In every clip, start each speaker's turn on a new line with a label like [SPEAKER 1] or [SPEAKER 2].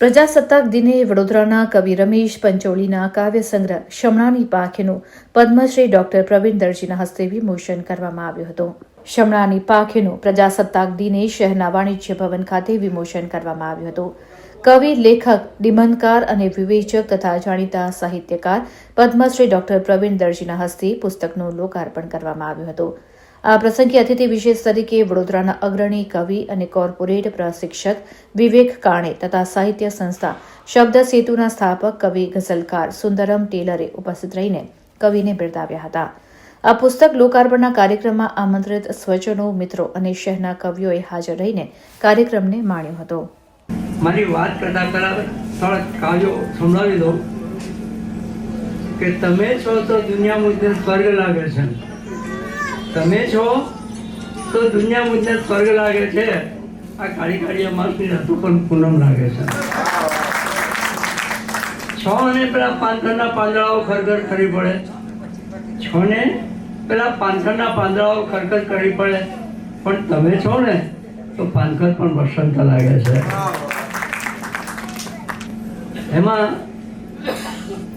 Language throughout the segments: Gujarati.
[SPEAKER 1] પ્રજાસત્તાક દિને વડોદરાના કવિ રમેશ પંચોલીના કાવ્ય સંગ્રહ, શમણાની પાંખનું પદ્મશ્રી ડોક્ટર પ્રવીણ દરજીના હસ્તે વિમોચન કરવામાં આવ્યું હતું. શમણાની પાંખનું પ્રજાસત્તાક દિને શહેરના વાણિજ્ય ભવન ખાતે વિમોચન કરવામાં આવ્યું હતું. કવિ, લેખક, નિબંધકાર અને વિવેચક તથા જાણીતા સાહિત્યકાર પદ્મશ્રી ડોક્ટર પ્રવીણ દરજીના હસ્તે પુસ્તકનું લોકાર્પણ કરવામાં આવ્યું હતું. આ પ્રસંગે અતિથિ વિશેષ તરીકે વડોદરાના અગ્રણી કવિ અને કોર્પોરેટ પ્રશિક્ષક વિવેક કાણે તથા સાહિત્ય સંસ્થા શબ્દ સેતુના સ્થાપક કવિ ગઝલકાર સુંદરમ ટેલરે ઉપસ્થિત રહીને કવિને બિરદાવ્યા હતા. આ પુસ્તક લોકાર્પણના કાર્યક્રમમાં આમંત્રિત સ્વજનો, મિત્રો અને શહેરના કવિઓએ હાજર રહીને કાર્યક્રમને માણ્યો હતો.
[SPEAKER 2] મારી વાત કરતા પહેલા કાવ્યો સંભળાવી દઉં કે તમે છો તો દુનિયા મુજને સ્વર્ગ લાગે છે. તમે છો તો દુનિયા મુજને સ્વર્ગ લાગે છે. આ કાળી કાળી અમાસની રાતો પણ પૂનમ લાગે છે. છ અને પેલા પાંથરના પાંદડાઓ ખરખર ખરી પડે. છ ને પેલા પાનખરના પાંદડાઓ ખરખર કરવી પડે. પણ તમે છો ને, તો પાનખર પણ વસંત લાગે છે. એમાં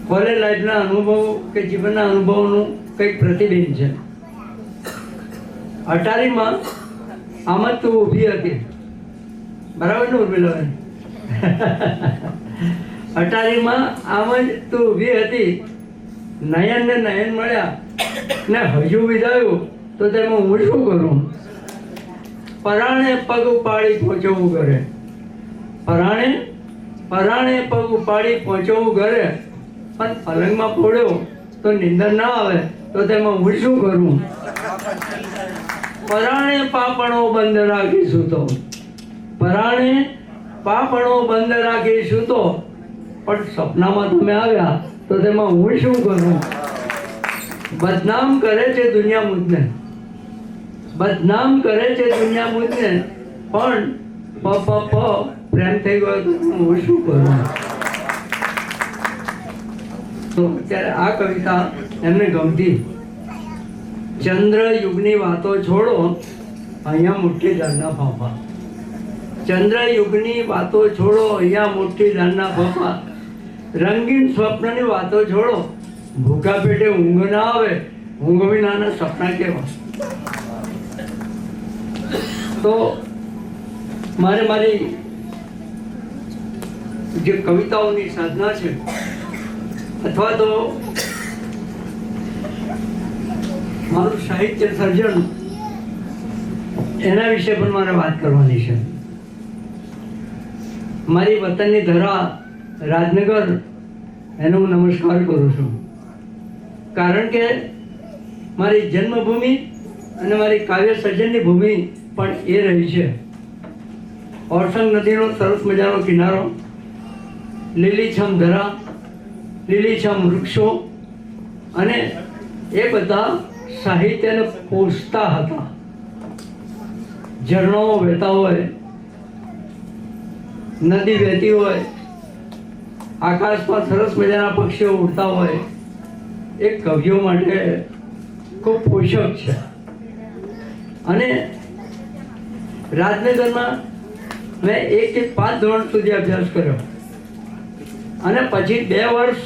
[SPEAKER 2] કોલેજ લાઈફના અનુભવો કે જીવનના અનુભવોનું કંઈક પ્રતિબિંબ છે. અટારીમાં આમ જ તું ઊભી હતી બરાબર ને ઉર્મિલાબેન? અટારીમાં આમ જ તું ઊભી હતી. નયન ને નયન મળ્યા ને હજુ વિધાયું તો તેમાં હું શું કરું? પરાણે પગ ઉપાડી પહોંચવું ઘરે. પરાણે પરાણે પગ ઉપાડી પહોંચવું ઘરે. પણ પલંગમાં પડ્યો, તો નિંદર ના આવે, તો તેમાં હું શું કરું? પરાણે પાપણો બંધ રાખીશું તો. પરાણે પાપણો બંધ રાખીશું તો. પણ સપનામાં તમે આવ્યા તો તેમાં હું શું કરું? બદનામ કરે છે દુનિયા મુજને બદનામ કરે છે દુનિયા મુજને પણ પ પ પ, પ્રેમ થઈ ગયો તો હું શું કરું? તો અત્યારે આ કવિતા એમને ગમતી. ચંદ્ર યુગની વાતો છોડો, અહીંયા મુઠ્ઠી દાનના ફાફા. ચંદ્ર યુગની વાતો છોડો, અહીંયા મુઠ્ઠી દાનના ફાફા. રંગીન સ્વપ્નની વાતો છોડો ભૂખા પેટે ઊંઘ ના આવે, ઊંઘ વિનાના સપના કેવા? તો મારે મારી જે કવિતાઓની સાધના છે, અથવા તો મારું સાહિત્ય સર્જન, એના વિશે પણ મારે વાત કરવાની છે. મારી વતનની ધરા રાજનગર, એનો નમસ્કાર કરું છું. કારણ કે મારી જન્મભૂમિ અને મારી કાવ્ય સર્જનની ભૂમિ પણ એ રહી છે. ઓરસંગ નદીનો સરસ મજાનો કિનારો, લીલીછમ ધરા લીલીછમ વૃક્ષો અને એ બધા સાહિત્યને પોષતા હતા. ઝરણાઓ વહેતા હોય, નદી વહેતી હોય આકાશમાં સરસ મજાના પક્ષીઓ ઉડતા હોય, એ કવિઓ માટે ખૂબ પોષક છે. અને રાજનગરમાં મેં એક કે પાંચ ધોરણ સુધી અભ્યાસ કર્યો. અને પછી બે વર્ષ